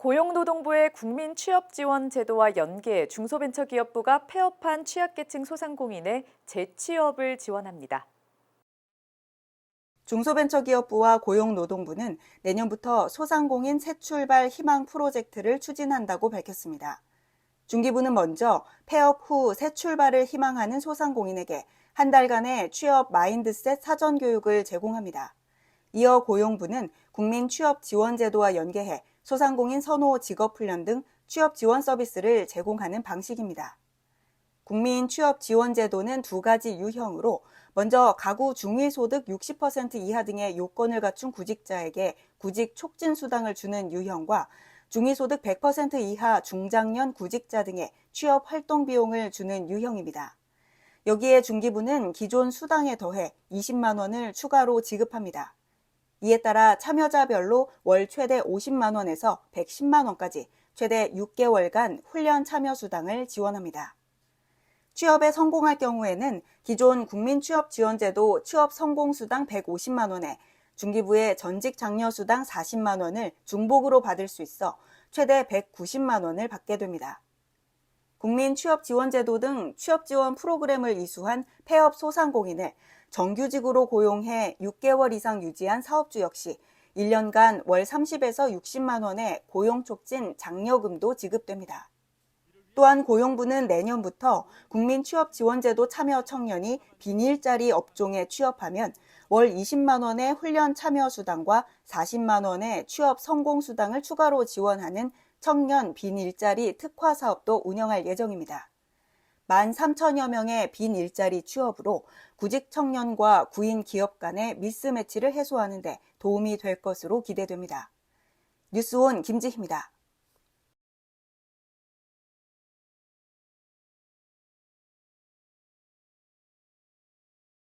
고용노동부의 국민 취업 지원 제도와 연계 중소벤처기업부가 폐업한 취약계층 소상공인의 재취업을 지원합니다. 중소벤처기업부와 고용노동부는 내년부터 소상공인 새 출발 희망 프로젝트를 추진한다고 밝혔습니다. 중기부는 먼저 폐업 후 새 출발을 희망하는 소상공인에게 한 달간의 취업 마인드셋 사전 교육을 제공합니다. 이어 고용부는 국민 취업 지원 제도와 연계해 소상공인 선호 직업 훈련 등 취업 지원 서비스를 제공하는 방식입니다. 국민 취업 지원 제도는 두 가지 유형으로 먼저 가구 중위소득 60% 이하 등의 요건을 갖춘 구직자에게 구직 촉진 수당을 주는 유형과 중위소득 100% 이하 중장년 구직자 등의 취업 활동 비용을 주는 유형입니다. 여기에 중기부는 기존 수당에 더해 20만 원을 추가로 지급합니다. 이에 따라 참여자별로 월 최대 50만 원에서 110만 원까지 최대 6개월간 훈련 참여 수당을 지원합니다. 취업에 성공할 경우에는 기존 국민 취업 지원제도 취업 성공 수당 150만 원에 중기부의 전직 장려 수당 40만 원을 중복으로 받을 수 있어 최대 190만 원을 받게 됩니다. 국민 취업 지원제도 등 취업 지원 프로그램을 이수한 폐업 소상공인을 정규직으로 고용해 6개월 이상 유지한 사업주 역시 1년간 월 30에서 60만 원의 고용 촉진 장려금도 지급됩니다. 또한 고용부는 내년부터 국민 취업 지원제도 참여 청년이 비닐자리 업종에 취업하면 월 20만 원의 훈련 참여 수당과 40만 원의 취업 성공 수당을 추가로 지원하는 청년 비닐자리 특화 사업도 운영할 예정입니다. 1만 3천여 명의 빈 일자리 취업으로 구직 청년과 구인 기업 간의 미스매치를 해소하는 데 도움이 될 것으로 기대됩니다. 뉴스온 김지희입니다.